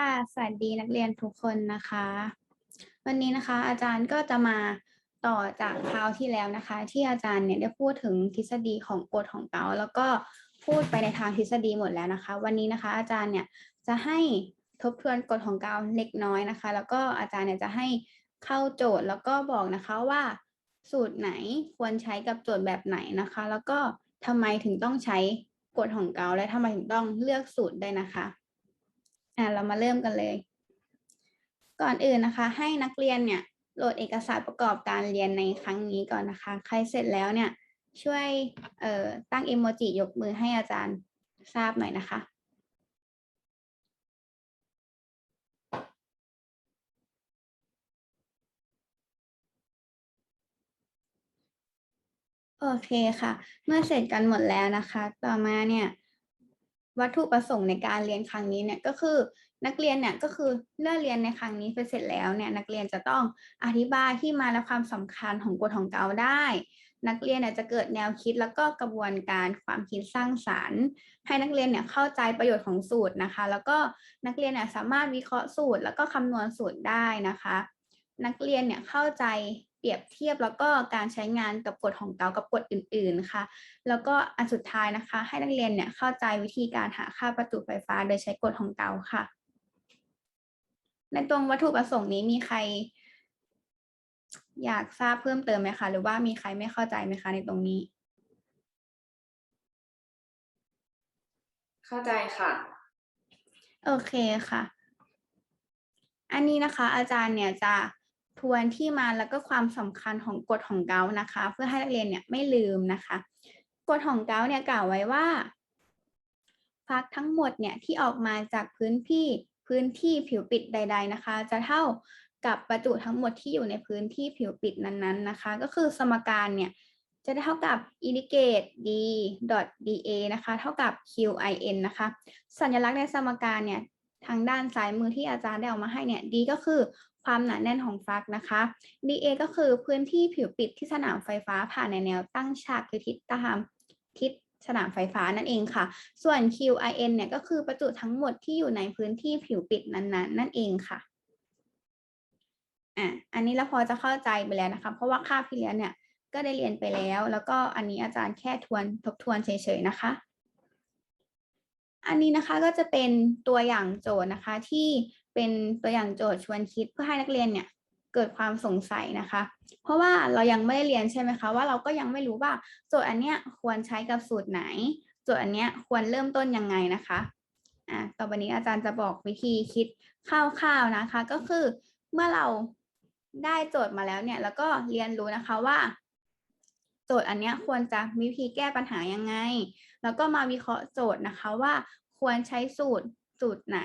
ค่ะ สวัสดีนักเรียนทุกคนนะคะ วันนี้นะคะ อาจารย์ก็จะมาต่อจากคราวที่แล้วนะคะ ที่อาจารย์เนี่ยได้พูดถึงทฤษฎีของกฎของเกาแล้วก็พูดไปในทางทฤษฎีหมดแล้วนะคะ วันนี้นะคะ อาจารย์เนี่ยจะให้ทบทวนกฎของเกาเล็กน้อยนะคะ แล้วก็อาจารย์เนี่ยจะให้เข้าโจทย์แล้วก็บอกนะคะว่า สูตรไหนควรใช้กับโจทย์แบบไหนนะคะ แล้วก็ทำไมถึงต้องใช้กฎของเกาและทำไมถึงต้องเลือกสูตรได้นะคะ อะเรามาเริ่มกันเลย ก่อนอื่นนะคะ ให้นักเรียนเนี่ยโหลดเอกสารประกอบการเรียนในครั้งนี้ก่อนนะคะ ใครเสร็จแล้วเนี่ยช่วยเอ่อตั้งเอโมจิยกมือให้อาจารย์ทราบหน่อยนะคะโอเคค่ะ เมื่อเสร็จกันหมดแล้วนะคะ ต่อมาเนี่ย วัตถุประสงค์ในการเรียนครั้งนี้เนี่ยก็คือนักเรียนเนี่ยก็คือเมื่อเรียนในครั้งนี้ไปเสร็จแล้วเนี่ยนักเรียนจะต้องอธิบายที่มาและความสำคัญของกฎของเกาได้ นักเรียนเนี่ยจะเกิดแนวคิดแล้วก็กระบวนการความคิดสร้างสรรค์ ให้นักเรียนเนี่ยเข้าใจประโยชน์ของสูตรนะคะ แล้วก็นักเรียนเนี่ยสามารถวิเคราะห์สูตร แล้วก็คำนวณสูตรได้นะคะ นักเรียนเนี่ยเข้าใจ เปรียบเทียบแล้วก็การใช้งานกับกฎของเกากับกฎอื่น ๆ ค่ะ แล้วก็อันสุดท้ายนะคะ ให้นักเรียนเนี่ยเข้าใจวิธีการหาค่าประจุไฟฟ้าโดยใช้กฎของเกาค่ะ ในตรงวัตถุประสงค์นี้มีใคร อยากทราบเพิ่มเติมไหมคะหรือว่ามีใครไม่เข้าใจไหมคะในตรงนี้ เข้าใจค่ะ โอเคค่ะ อันนี้นะคะ อาจารย์เนี่ยจะท วนที่มาแล้วก็ความสำคัญของกฎของเกานะคะ เพื่อให้นักเรียนเนี่ยไม่ลืมนะคะกฎของเกาเนี่ยกล่าวไว้ว่าฟักทั้งหมดเนี่ยที่ออกมาจากพื้นที่พื้นที่ผิวปิดใด ๆนะคะ จะเท่ากับประจุทั้งหมดที่อยู่ในพื้นที่ผิวปิดนั้นๆนะคะ ก็คือสมการเนี่ยจะเท่ากับ indicate d dot da นะคะ เท่ากับ qin นะคะ สัญลักษณ์ในสมการเนี่ยทางด้านซ้ายมือที่อาจารย์ได้เอามาให้เนี่ย d ก็คือ ความหนาแน่นของฟักนะคะ dA ก็คือพื้นที่ผิวปิดที่สนามไฟฟ้าผ่านในแนวตั้งฉากคือทิศตามทิศสนามไฟฟ้านั่นเองค่ะ ส่วน QIN เนี่ยก็คือประจุทั้งหมดที่อยู่ในพื้นที่ผิวปิดนั้นๆ นั่นเองค่ะอะ อันนี้เราพอจะเข้าใจไปแล้วนะคะ เพราะว่าค่าบที่แล้วเนี่ยก็ได้เรียนไปแล้ว แล้วก็อันนี้อาจารย์แค่ทวนทบทวนเฉยๆนะคะ อันนี้นะคะก็จะเป็นตัวอย่างโจทย์นะคะที่ เป็นตัวอย่างโจทย์ชวนคิดเพื่อให้นักเรียนเนี่ยเกิดความสงสัยนะคะ เพราะว่าเรายังไม่ได้เรียนใช่ไหมคะว่าเราก็ยังไม่รู้ว่าโจทย์อันเนี้ยควรใช้กับสูตรไหน โจทย์อันเนี้ยควรเริ่มต้นยังไงนะคะอะต่อไปนี้อาจารย์จะบอกวิธีคิดคร่าวๆนะคะ ก็คือเมื่อเราได้โจทย์มาแล้วเนี่ย แล้วก็เรียนรู้นะคะว่า โจทย์อันเนี้ยควรจะมีวิธีแก้ปัญหายังไง แล้วก็มาวิเคราะห์โจทย์นะคะว่าควรใช้สูตร สูตรไหน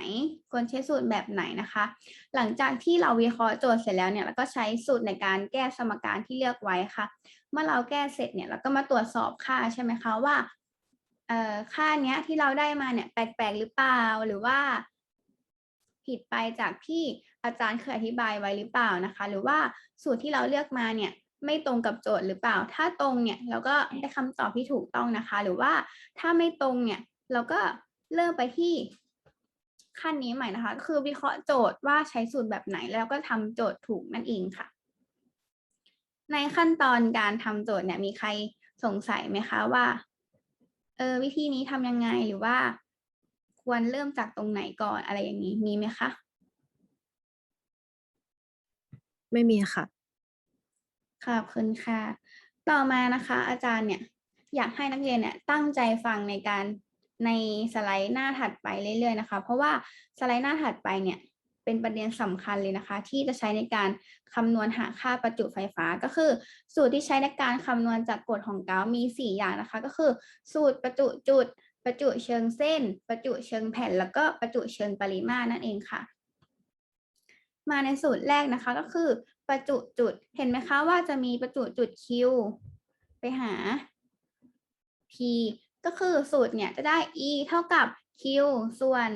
ควรใช้สูตรแบบไหนนะคะ หลังจากที่เราวิเคราะห์โจทย์เสร็จแล้วเนี่ยเราก็ใช้สูตรในการแก้สมการที่เลือกไว้ค่ะ เมื่อเราแก้เสร็จเนี่ยเราก็มาตรวจสอบค่าใช่ไหมคะว่าค่าเนี้ยที่เราได้มาเนี่ยแปลกๆหรือเปล่าหรือว่า ผิดไปจากที่อาจารย์เคยอธิบายไว้หรือเปล่านะคะ หรือว่าสูตรที่เราเลือกมาเนี่ยไม่ตรงกับโจทย์หรือเปล่า ถ้าตรงเนี่ยเราก็ได้คำตอบที่ถูกต้องนะคะ หรือว่าถ้าไม่ตรงเนี่ยเราก็เริ่มไปที่ ขั้นนี้ใหม่นะคะคือวิเคราะห์โจทย์ว่าใช้สูตรแบบไหนแล้วก็ทำโจทย์ถูกนั่นเองค่ะ ในขั้นตอนการทำโจทย์เนี่ยมีใครสงสัยไหมคะว่าเออวิธีนี้ทำยังไงหรือว่า ควรเริ่มจากตรงไหนก่อนอะไรอย่างนี้มีไหมคะ ไม่มีค่ะขอบคุณค่ะ ต่อมานะคะ อาจารย์เนี่ย อยากให้นักเรียนเนี่ยตั้งใจฟังในการ ในสไลด์หน้าถัดไปเรื่อยๆนะคะ เพราะว่าสไลด์หน้าถัดไปเนี่ยเป็นประเด็นสำคัญเลยนะคะ ที่จะใช้ในการคำนวณหาค่าประจุไฟฟ้าก็คือ สูตรที่ใช้ในการคำนวณจากกฎของเกามี 4 อย่างนะคะ ก็คือ สูตรประจุจุด ประจุเชิงเส้น ประจุเชิงแผ่น แล้วก็ประจุเชิงปริมาตรนั่นเองค่ะ มาในสูตรแรกนะคะก็คือ ประจุจุดเห็นไหมคะว่าจะมีประจุจุด Q ไปหา P ก็คือสูตรเนี่ยจะได้ E เท่ากับ Q ส่วน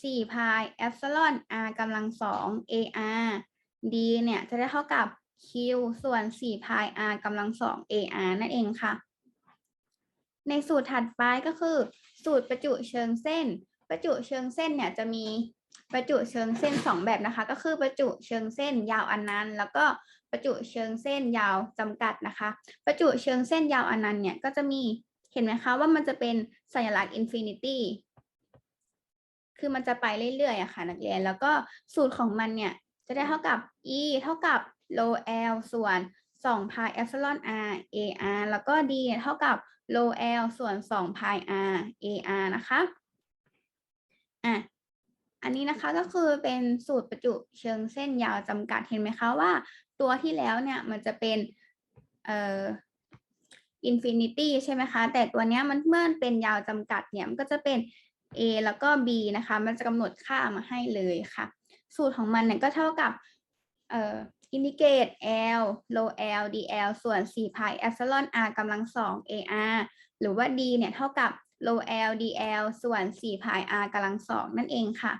4 pi epsilon r กำลังสอง AR D เนี่ยจะได้เท่ากับ Q ส่วน4 pi r กำลังสอง AR นั่นเองค่ะ ในสูตรถัดไปก็คือ สูตรประจุเชิงเส้น ประจุเชิงเส้นเนี่ยจะมีประจุเชิงเส้นสองแบบนะคะ ก็คือประจุเชิงเส้นยาวอันนั้นต์แล้วก็ประจุเชิงเส้นยาวจำกัดนะคะ ประจุเชิงเส้นยาวอันนั้นต์เนี่ยก็จะมี เห็นไหมคะว่ามันจะเป็นสัญลักษณ์อินฟินิตี้คือมันจะไปเรื่อยๆอะค่ะนักเรียน แล้วก็สูตรของมันเนี่ย จะได้เท่ากับ e เท่ากับ low l ส่วน2 pi epsilon r ar แล้วก็ d เนี่ยเท่ากับ low l ส่วน2 pi r ar นะคะ อะ อันนี้นะคะก็คือเป็นสูตรประจุเชิงเส้นยาวจำกัด เห็นไหมคะว่า ตัวที่แล้วเนี่ยมันจะเป็น เอ่อ อินฟินิตี้ใช่ไหมคะ แต่ตัวเนี้ยมันเมื่อนเป็นยาวจำกัดเนี่ยมันก็จะเป็น a แล้วก็ b นะคะ มันจะกำหนดค่ามาให้เลยค่ะ สูตรของมันเนี่ยก็เท่ากับเอ่ออินดิเกต l low l dl ส่วน4 pi epsilon r กำลังสอง ar หรือว่า d เนี่ยเท่ากับ low l dl ส่วน4 pi r กำลังสองนั่นเองค่ะ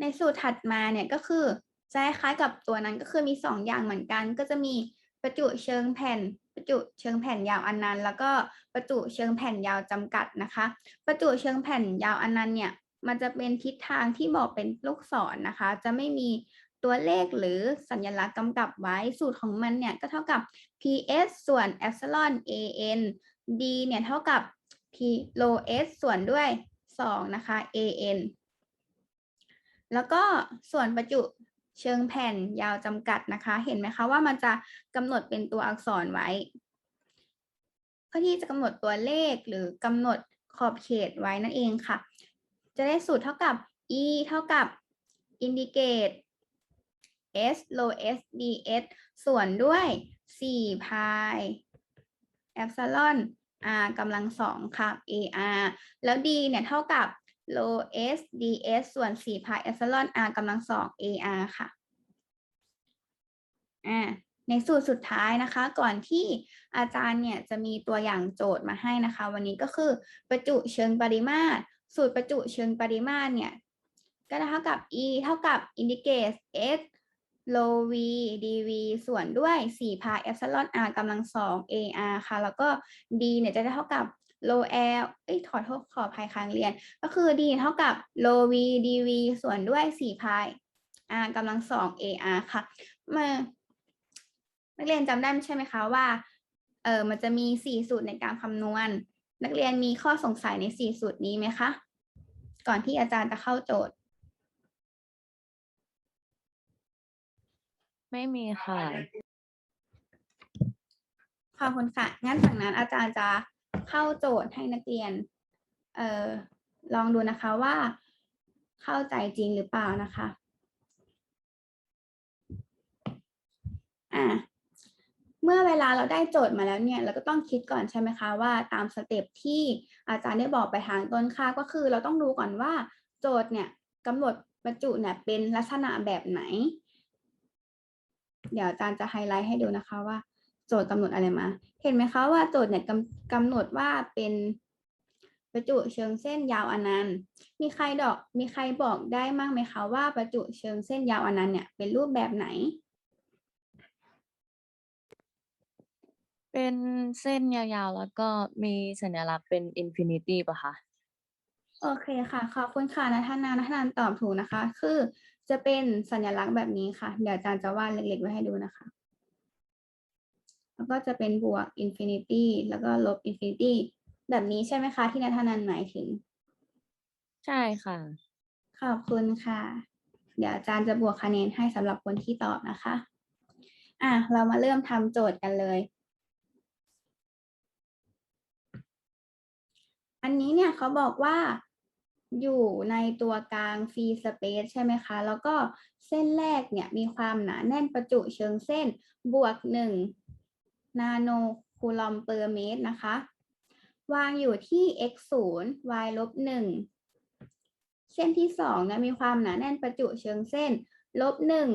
ในสูตรถัดมาเนี่ยก็คือจะคล้ายกับตัวนั้นก็คือมี 2 อย่างเหมือนกัน ก็จะมีประจุเชิงแผ่น ประจุเชิงแผ่นยาวอันนั้นต์แล้วก็ประจุเชิงแผ่นยาวจำกัดนะคะ ประจุเชิงแผ่นยาวอันนั้นต์เนี่ยมันจะเป็นทิศทางที่บอกเป็นลูกศรนะคะ จะไม่มีตัวเลขหรือสัญลักษณ์กำกับไว้สูตรของมันเนี่ยก็เท่ากับ ps ส่วน epsilon an d เนี่ยเท่ากับ p low s ส่วนด้วย 2 นะคะ an แล้วก็ส่วนประจุ เชิงแผ่นยาวจำกัดนะคะ เห็นไหมคะว่ามันจะกำหนดเป็นตัวอักษรไว้เพื่อที่จะกำหนดตัวเลขหรือกำหนดขอบเขตไว้นั่นเองค่ะ จะได้สูตรเท่ากับ e เท่ากับ indicate s low s ds ส่วนด้วย4 pi epsilon r กำลังสองค่ะ ar แล้ว d เนี่ยเท่ากับ low s ds ส่วน4 pi epsilon r กำลังสอง ar ค่ะอ่าในสูตรสุดท้ายนะคะ ก่อนที่อาจารย์เนี่ยจะมีตัวอย่างโจทย์มาให้นะคะ วันนี้ก็คือประจุเชิงปริมาตร สูตรประจุเชิงปริมาตรเนี่ยก็เท่ากับ e เท่ากับ indicate s low v dv ส่วนด้วย4 pi epsilon r กำลังสอง ar ค่ะ แล้วก็ d เนี่ยจะได้เท่ากับ low l เอ้ยขอโทษขออภัยค้างเรียน ก็คือ d เท่ากับ low v dv ส่วนด้วย4 pi r กำลังสอง ar ค่ะมานักเรียนจำได้ใช่ไหมคะว่า เออมันจะมี 4 สูตรในการคำนวณ นักเรียนมีข้อสงสัยใน 4 สูตรนี้ไหมคะ ก่อนที่อาจารย์จะเข้าโจทย์ ไม่มีค่ะขอบคุณค่ะ งั้นจากนั้นอาจารย์จะ เข้าโจทย์ให้นักเรียน เอ่อ ลองดูนะคะว่าเข้าใจจริงหรือเปล่านะคะ อ่าเมื่อเวลาเราได้โจทย์มาแล้วเนี่ย เราก็ต้องคิดก่อนใช่ไหมคะว่าตามสเต็ปที่อาจารย์ได้บอกไปทางต้นค่าก็คือเราต้องดูก่อนว่าโจทย์เนี่ยกำหนดบรรจุเนี่ยเป็นลักษณะแบบไหน เดี๋ยวอาจารย์จะไฮไลท์ให้ดูนะคะว่า โจทย์กำหนดอะไรมา เห็นไหมคะว่าโจทย์เนี่ยกำกำหนดว่าเป็นประจุเชิงเส้นยาวอนันต์ มีใครดอก มีใครบอกได้มั่งไหมคะว่าประจุเชิงเส้นยาวอนันต์เนี่ยเป็นรูปแบบไหน เป็นเส้นยาวๆ แล้วก็มีสัญลักษณ์เป็นอินฟินิตี้ป่ะคะ โอเคค่ะ ขอบคุณค่ะนัทนานัทนานตอบถูกนะคะ คือจะเป็นสัญลักษณ์แบบนี้ค่ะ เดี๋ยวอาจารย์จะวาดเล็กๆไว้ให้ดูนะคะ แล้วก็จะเป็นบวกอินฟินิตี้แล้วก็ลบอินฟินิตี้แบบนี้ใช่ไหมคะ ที่นัทนันหมายถึง ใช่ค่ะ ขอบคุณค่ะ เดี๋ยวอาจารย์จะบวกคะแนนให้สำหรับคนที่ตอบนะคะ อะ เรามาเริ่มทำโจทย์กันเลย อันนี้เนี่ยเขาบอกว่าอยู่ในตัวกลางฟรีสเปซใช่ไหมคะ แล้วก็เส้นแรกเนี่ยมีความหนาแน่นประจุเชิงเส้นบวกห นาโนคูลอมเปอร์เมตรนะคะ วางอยู่ที่ x 0 y ลบหนึ่งเส้นที่สองนี่ยมีความหนาแน่นประจุเชิงเส้นลบหนึ่ง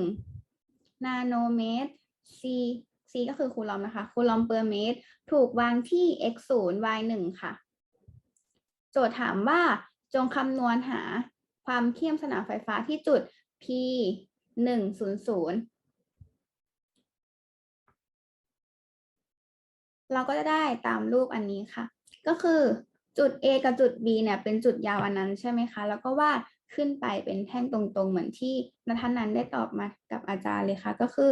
นาโนเมตร c c ก็คือคูลอมนะคะ คูลอมเปอร์เมตร ถูกวางที่ x 0 y 1ค่ะ โจทย์ถามว่าจงคำนวณหาความเข้มสนามไฟฟ้าที่จุด p 1 เราก็จะได้ตามรูปอันนี้ค่ะ ก็คือจุด A กับจุด B เนี่ยเป็นจุดยาวอันนั้นใช่ไหมคะ แล้วก็วาดขึ้นไปเป็นแท่งตรงๆ เหมือนที่นัทนันได้ตอบมากับอาจารย์เลยค่ะ ก็คือ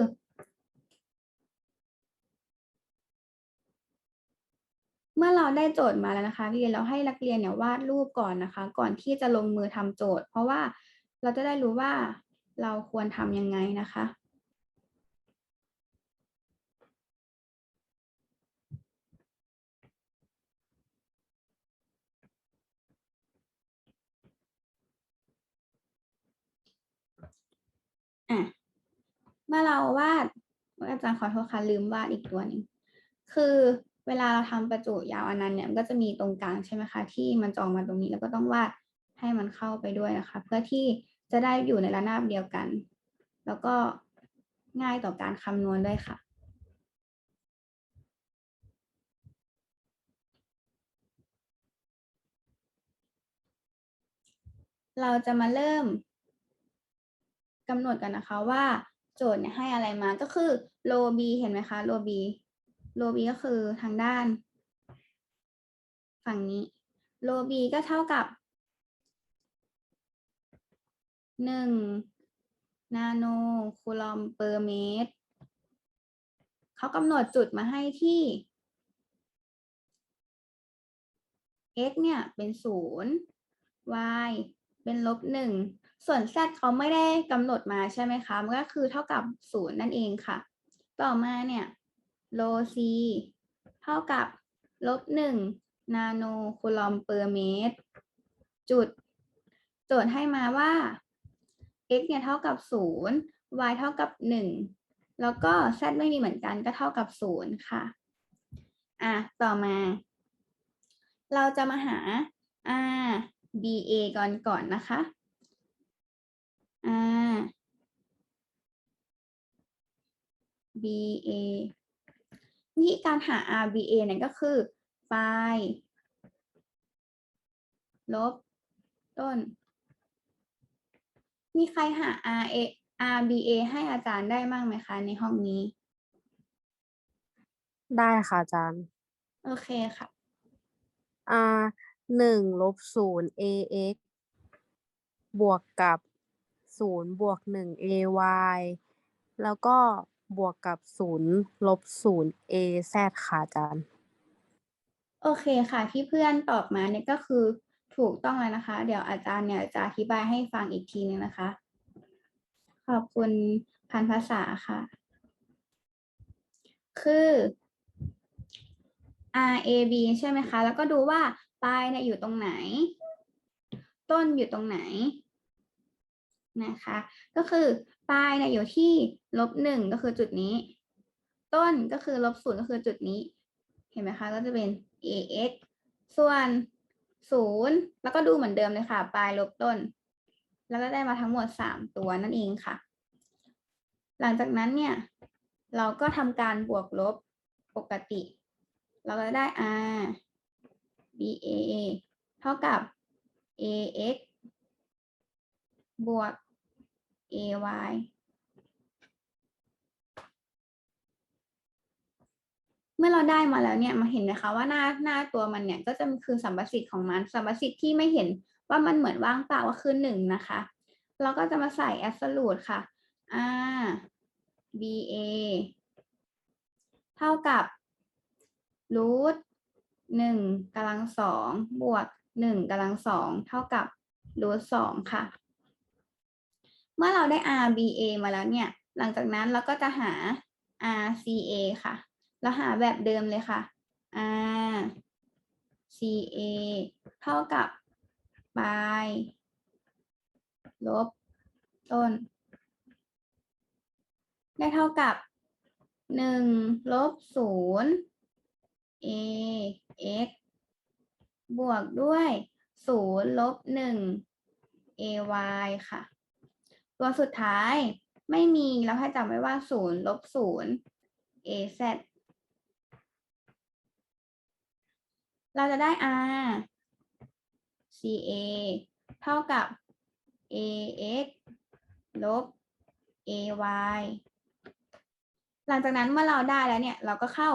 เมื่อเราได้โจทย์มาแล้วนะคะพี่เรียนเราให้นักเรียนเนี่ยวาดรูปก่อนนะคะ ก่อนที่จะลงมือทำโจทย์ เพราะว่าเราจะได้รู้ว่าเราควรทำยังไงนะคะ อะเมื่อเราวาดอาจารย์ขอโทษค่ะลืมวาดอีกตัวหนึ่งคือเวลาเราทำประจุยาวอันนั้นเนี่ยมันก็จะมีตรงกลางใช่ไหมคะที่มันจออกมาตรงนี้แล้วก็ต้องวาดให้มันเข้าไปด้วยนะคะ เพื่อที่จะได้อยู่ในระนาบเดียวกัน แล้วก็ง่ายต่อการคำนวณด้วยค่ะเราจะมาเริ่ม กำหนดกันนะคะว่าโจทย์เนี่ยให้อะไรมาก็คือโลบีเห็นไหมคะโลบีโลบีก็คือทางด้าน ฝั่งนี้โลบีก็เท่ากับหนึ่งนาโนคูลอมเปอร์เมตรเขากำหนดจุดมาให้ที่ x เนี่ยเป็นศูนย์ y เป็นลบหนึ่ง ส่วน z เขาไม่ได้กำหนดมาใช่ไหมคะ มันก็คือเท่ากับศูนย์นั่นเองค่ะ ต่อมาเนี่ยโล c เท่ากับลบหนึ่งนาโนคูลอมเปอร์เมตร จุด โจทย์ให้มาว่า x เนี่ยเท่ากับศูนย์ y เท่ากับหนึ่งแล้วก็ z ไม่มีเหมือนกันก็เท่ากับศูนย์ค่ะ อะ ต่อมา เราจะมาหา r b a ก่อนก่อนนะคะ r b a วิธีการหา r b a เนี่ยก็คือไฟล์ลบ ต้น มีใครหา r a r b a ให้อาจารย์ได้บ้างไหมคะ ในห้องนี้ ได้ค่ะอาจารย์ โอเคค่ะ r หนึ่งลบศูนย์ ax บวกกับ ศูนย์บวกหนึ่ง ay แล้วก็บวกกับศูนย์ลบศูนย์ az ค่ะอาจารย์ โอเคค่ะ ที่เพื่อนตอบมาเนี่ยก็คือถูกต้องแล้วนะคะ เดี๋ยวอาจารย์เนี่ยจะอธิบายให้ฟังอีกทีนึงนะคะ ขอบคุณพันภาษาค่ะ คือ R A B ใช่ไหมคะ แล้วก็ดูว่าปลายเนี่ยอยู่ตรงไหน ต้นอยู่ตรงไหน นะคะ ก็คือปลายเนี่ยอยู่ที่ลบหนึ่งก็คือจุดนี้ ต้นก็คือลบศูนย์ก็คือจุดนี้ เห็นไหมคะ ก็จะเป็น ax ส่วนศูนย์แล้วก็ดูเหมือนเดิมเลยค่ะ ปลายลบต้น แล้วก็ได้มาทั้งหมดสามตัวนั่นเองค่ะ หลังจากนั้นเนี่ย เราก็ทำการบวกลบปกติ เราก็ได้ r b a เท่ากับ ax บวก ay เมื่อเราได้มาแล้วเนี่ยมาเห็นนะคะว่าหน้าหน้าตัวมันเนี่ยก็จะคือสัมประสิทธิ์ของมันสัมประสิทธิ์ที่ไม่เห็นว่ามันเหมือนว่างเปล่าก็คือหนึ่งนะคะ เราก็จะมาใส่ absolute ค่ะ r b a เท่ากับ root หนึ่งกำลังสองบวกหนึ่งกำลังสองเท่ากับ root สองค่ะ เมื่อเราได้ r b a มาแล้วเนี่ย หลังจากนั้นเราก็จะหา r c a ค่ะ เราหาแบบเดิมเลยค่ะ r c a เท่ากับปลายลบ ต้น ได้เท่ากับหนึ่งลบศูนย์ a x บวกด้วยศูนย์ลบหนึ่ง a y ค่ะ ตัวสุดท้ายไม่มีเราให้จำไว้ว่าศูนย์ลบศูนย์ a z เราจะได้ r c a เท่ากับ a x ลบ a y หลังจากนั้นเมื่อเราได้แล้วเนี่ย เราก็เข้า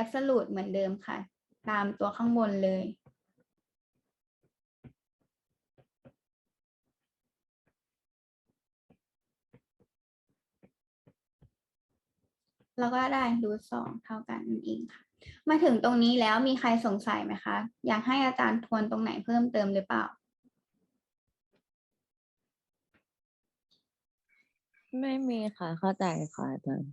absolute เหมือนเดิมค่ะ ตามตัวข้างบนเลย เราก็ได้รูทสองเท่ากันนั่นเองค่ะ มาถึงตรงนี้แล้วมีใครสงสัยไหมคะ อยากให้อาจารย์ทวนตรงไหนเพิ่มเติมหรือเปล่า ไม่มีค่ะ เข้าใจค่ะอาจารย์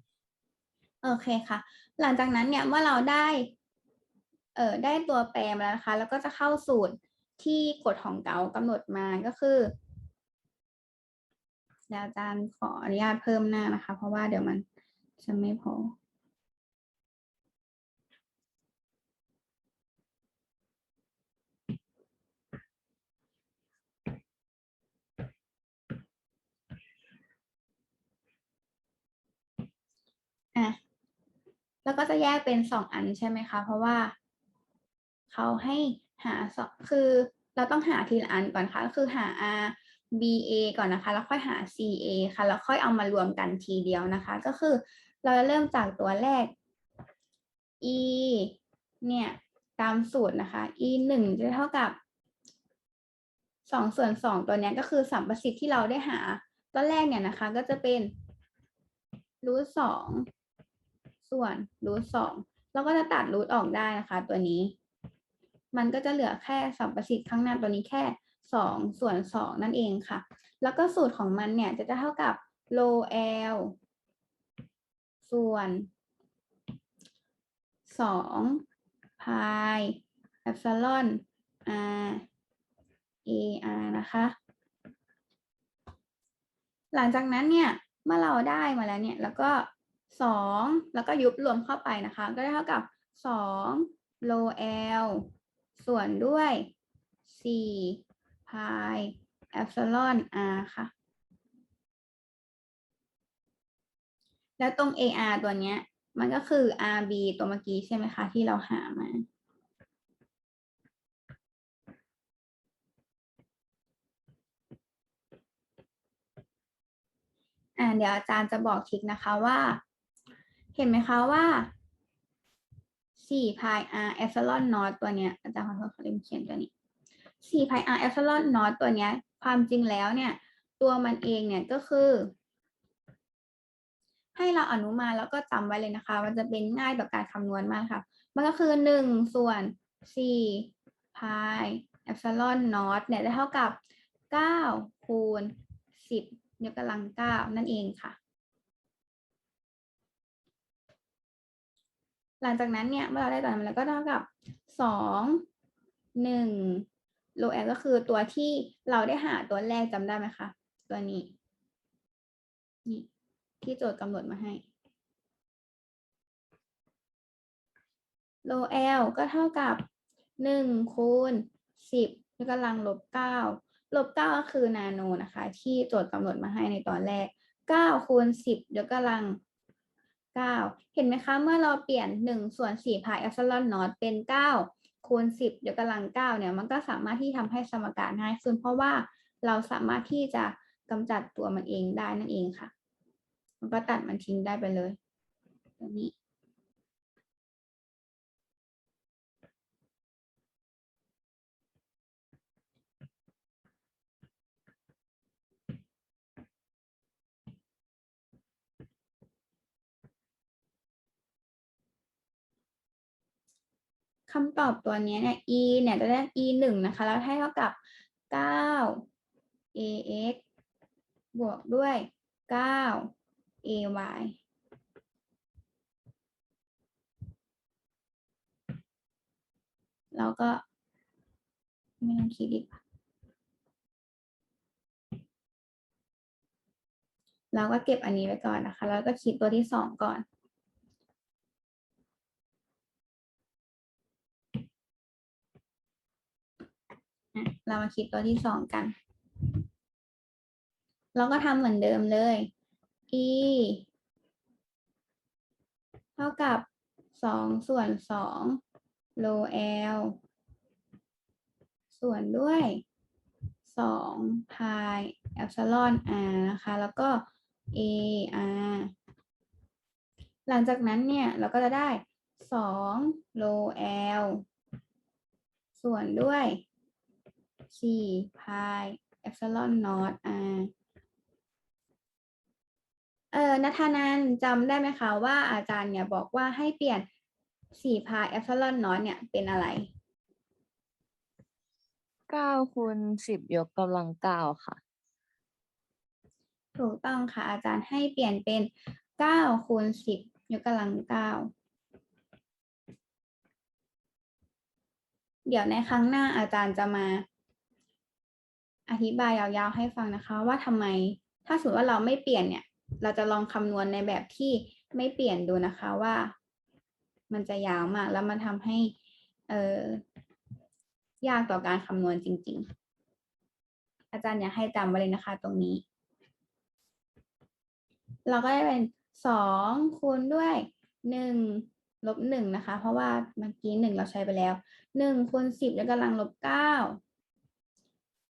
โอเคค่ะ หลังจากนั้นเนี่ยเมื่อเราได้ เอ่อได้ตัวแปรมาแล้วนะคะ แล้วก็จะเข้าสูตรที่กฎของเก๋ากำหนดมาก็คือเดี๋ยวอาจารย์ขออนุญาตเพิ่มหน้านะคะ เพราะว่าเดี๋ยวมัน จะไม่พอ อะ แล้วก็จะแยกเป็นสองอันใช่ไหมคะ เพราะว่าเขาให้หาสองคือเราต้องหาทีละอันก่อนค่ะก็คือหา R B A ก่อนนะคะ แล้วค่อยหา C A ค่ะ แล้วค่อยเอามารวมกันทีเดียวนะคะ ก็คือ เราจะเริ่มจากตัวแรก E เนี่ย ตามสูตรนะคะ E หนึ่งจะเท่ากับสองส่วนสองตัวเนี้ยก็คือสัมประสิทธิ์ที่เราได้หาตอนแรกเนี่ยนะคะ ก็จะเป็นรูทสองส่วนรูทสองเราก็จะตัดรูทออกได้นะคะ ตัวนี้ มันก็จะเหลือแค่สัมประสิทธิ์ข้างหน้าตัวนี้แค่สองส่วนสองนั่นเองค่ะ แล้วก็สูตรของมันเนี่ยจะจะเท่ากับโล l ส่วนสองพายเอฟซลอน r a r นะคะ หลังจากนั้นเนี่ย เมื่อเราได้มาแล้วเนี่ย แล้วก็สองแล้วก็ยุบรวมเข้าไปนะคะ ก็ได้เท่ากับสองโล l ส่วนด้วยสี่พายเอฟซลอน r ค่ะ แล้วตรง AR ตัวเนี้ย มันก็คือ RB ตัวเมื่อกี้ใช่ไหมคะ ที่เราหามา อ่าเดี๋ยวอาจารย์จะบอกทิกนะคะว่า เห็นไหมคะว่า4 pi r epsilon naught ตัวเนี้ยอาจารย์ขอโทษขอลืมเขียนตัวนี้4 pi r epsilon naught ตัวเนี้ยความจริงแล้วเนี่ย ตัวมันเองเนี่ยก็คือ ให้เราอนุมานแล้วก็จำไว้เลยนะคะ มันจะเป็นง่ายต่อการคำนวณมากค่ะ มันก็คือหนึ่งส่วนสี่พายเอฟซลอนนอตเนี่ยได้เท่ากับเก้าคูณสิบยกกำลังเก้านั่นเองค่ะ หลังจากนั้นเนี่ยเมื่อเราได้ตัวนั้นแล้วก็เท่ากับสองหนึ่งโลแอก็คือตัวที่เราได้หาตัวแรกจำได้ไหมคะ ตัวนี้นี่ ที่โจทย์กำหนดมาให้โล L ก็เท่ากับหนึ่งคูณสิบยกกำลังลบเก้าลบเก้าก็คือนาโนนะคะ ที่โจทย์กำหนดมาให้ในตอนแรกเก้าคูณสิบยกกำลังเก้าเห็นไหมคะ เมื่อเราเปลี่ยนหนึ่งส่วนสี่พายเอฟซลอนนอตเป็นเก้าคูณสิบยกกำลังเก้าเนี่ย มันก็สามารถที่ทำให้สมการง่ายขึ้นเพราะว่าเราสามารถที่จะกำจัดตัวมันเองได้นั่นเองค่ะ มันก็ตัดมันทิ้งได้ไปเลยตัวนี้คำตอบตัวนี้เนี่ย e เนี่ยจะได้ e หนึ่งนะคะ แล้วให้เท่ากับเก้า ax บวกด้วยเก้า ay แล้วก็ ไม่ต้องคิดอีก เราก็เก็บอันนี้ไว้ก่อนนะคะ แล้วก็คิดตัวที่สองก่อนเรามาคิดตัวที่สองกัน เราก็ทำเหมือนเดิมเลย e เท่ากับสองส่วนสองโล l ส่วนด้วยสองพายเอฟซลอน r นะคะ แล้วก็ a r หลังจากนั้นเนี่ย เราก็จะได้สองโล l ส่วนด้วยสี่พายเอฟซลอนนอต r เออนัทธนันจำได้ไหมคะว่าอาจารย์เนี่ยบอกว่าให้เปลี่ยนสี่พายแอปเซลอนน้อยเนี่ยเป็นอะไร เก้าคูณสิบยกกำลังเก้าค่ะ ถูกต้องค่ะอาจารย์ให้เปลี่ยนเป็นเก้าคูณสิบยกกำลังเก้าเดี๋ยวในครั้งหน้าอาจารย์จะมา อธิบายยาวๆให้ฟังนะคะ ว่าทำไมถ้าสมมติว่าเราไม่เปลี่ยนเนี่ย เราจะลองคำนวณในแบบที่ไม่เปลี่ยนดูนะคะว่า มันจะยาวมาก แล้วมันทำให้เออยากต่อการคำนวณจริง ๆ อาจารย์อยากให้จำไว้เลยนะคะ ตรงนี้ เราก็ได้เป็นสองคูณด้วยหนึ่งลบหนึ่งนะคะ เพราะว่าเมื่อกี้หนึ่งเราใช้ไปแล้วหนึ่งคูณสิบยกกำลังลบเก้า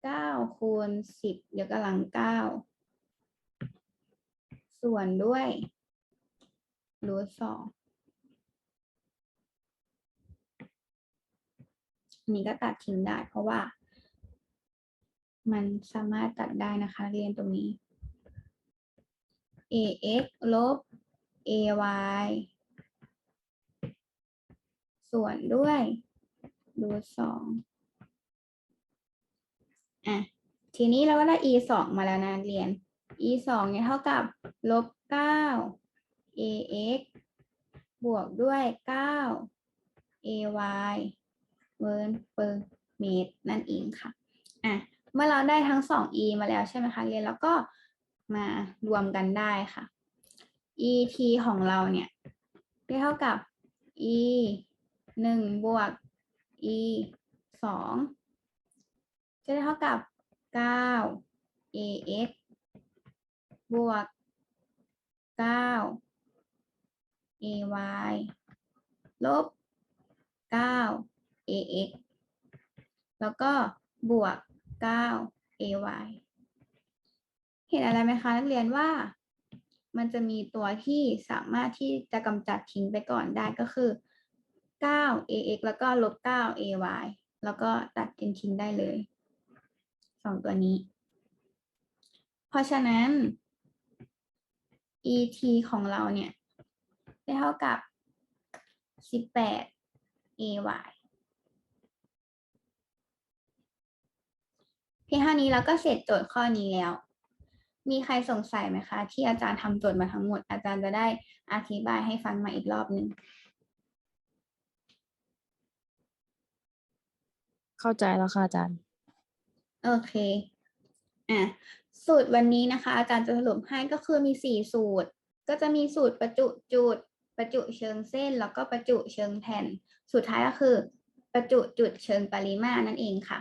เก้าคูณสิบยกกำลังเก้า ส่วนด้วยรูทสองนี้ก็ตัดทิ้งได้เพราะว่า มันสามารถตัดได้นะคะนักเรียนตรงนี้ ax ลบ ay ส่วนด้วยรูทสองอะ ทีนี้เราก็ได้ e สองมาแล้วนะนักเรียน e สองเนี่ยเท่ากับลบเก้า ax บวกด้วยเก้า ay เวิร์นเปอร์เมตรนั่นเองค่ะอะ เมื่อเราได้ทั้งสอง e มาแล้วใช่ไหมคะเรียนแล้วก็มารวมกันได้ค่ะ et ของเราเนี่ยได้เท่ากับ e หนึ่งบวก e สองจะได้เท่ากับเก้า ax บวกเก้า ay ลบเก้า ax แล้วก็บวกเก้า ay เห็นอะไรไหมคะนักเรียนว่ามันจะมีตัวที่สามารถที่จะกำจัดทิ้งไปก่อนได้ก็คือ9 ax แล้วก็ลบ9 ay แล้วก็ตัดทิ้งได้เลยสองตัวนี้ เพราะฉะนั้น et ของเราเนี่ยได้เท่ากับ 18 ay เพียงเท่านี้เราก็เสร็จโจทย์ข้อนี้แล้ว มีใครสงสัยไหมคะ ที่อาจารย์ทำโจทย์มาทั้งหมด อาจารย์จะได้อธิบายให้ฟังมาอีกรอบหนึ่งเข้าใจแล้วค่ะอาจารย์ โอเค อะ สูตรวันนี้นะคะ อาจารย์จะสรุปให้ก็คือมีสี่สูตร ก็จะมีสูตรประจุจุด ประจุเชิงเส้น แล้วก็ประจุเชิงแผ่น สุดท้ายก็คือ ประจุจุดเชิงปริมาตรนั่นเองค่ะ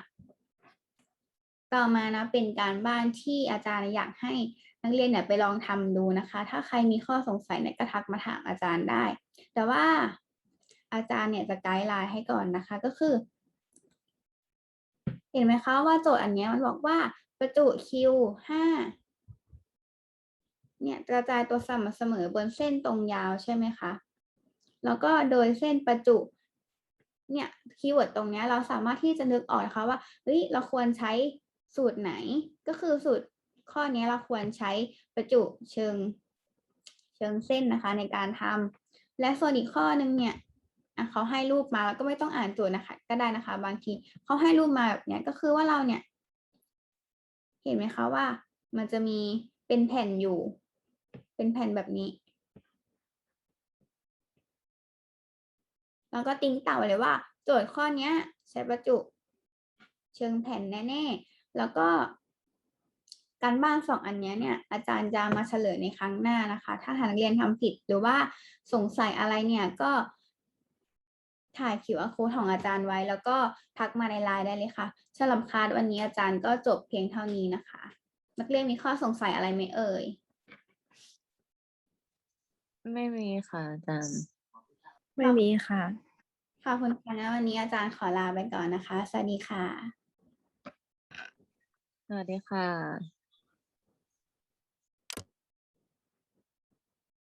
ต่อมานะเป็นการบ้านที่อาจารย์อยากให้นักเรียนเนี่ยไปลองทำดูนะคะ ถ้าใครมีข้อสงสัยเนี่ยก็ทักมาถามอาจารย์ได้ แต่ว่าอาจารย์เนี่ยจะไกด์ไลน์ให้ก่อนนะคะก็คือ เห็นไหมคะว่าโจทย์อันเนี้ยมันบอกว่า ประจุ Q ห้าเนี่ยกระจายตัวสม่ำเสมอบนเส้นตรงยาวใช่ไหมคะ แล้วก็โดยเส้นประจุ เนี่ยคีย์เวิร์ดตรงนี้เราสามารถที่จะนึกออกนะคะว่าเฮ้ยเราควรใช้สูตรไหน ก็คือสูตรข้อนี้เราควรใช้ประจุเชิงเชิงเส้นนะคะในการทำและส่วนอีกข้อนึงเนี่ยเขาให้รูปมาแล้วก็ไม่ต้องอ่านโจทย์นะคะ ก็ได้นะคะ บางทีเขาให้รูปมาแบบนี้ก็คือว่าเราเนี่ย เห็นไหมคะว่า มันจะมีเป็นแผ่นอยู่ เป็นแผ่นแบบนี้ แล้วก็ติ้งเต่าเลยว่า โจทย์ข้อนี้ใช้ประจุ เชิงแผ่นแน่ๆ แล้วก็การบ้านสองอันเนี้ยเนี่ยอาจารย์จะมาเฉลยในครั้งหน้านะคะ ถ้าทางนักเรียนทำผิดหรือว่าสงสัยอะไรเนี่ยก็ ถ่าย QR code ของอาจารย์ไว้ แล้วก็ทักมาในไลน์ได้เลยค่ะสำหรับคลาสวันนี้อาจารย์ก็จบเพียงเท่านี้นะคะ นักเรียนมีข้อสงสัยอะไรไหมเอ่ย ไม่มีค่ะอาจารย์ ไม่มีค่ะ ขอบคุณค่ะวันนี้อาจารย์ขอลาไปก่อนนะคะ สวัสดีค่ะ สวัสดีค่ะ